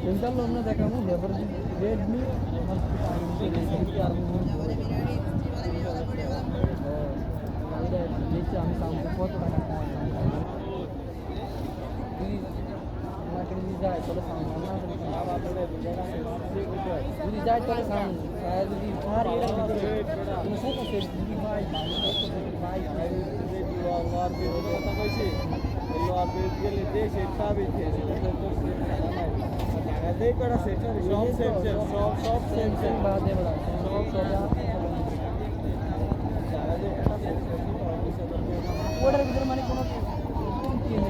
క్వింటల్లో ఉన్నదే కాదు ఎవరిది రేట్ని যদি যায় তাহলে সামনে যদি ভার এটা তুমি সব আছে যদি ভাই ভাই ভাই সেম বাদে বলা সব সব ওটার ভিতরে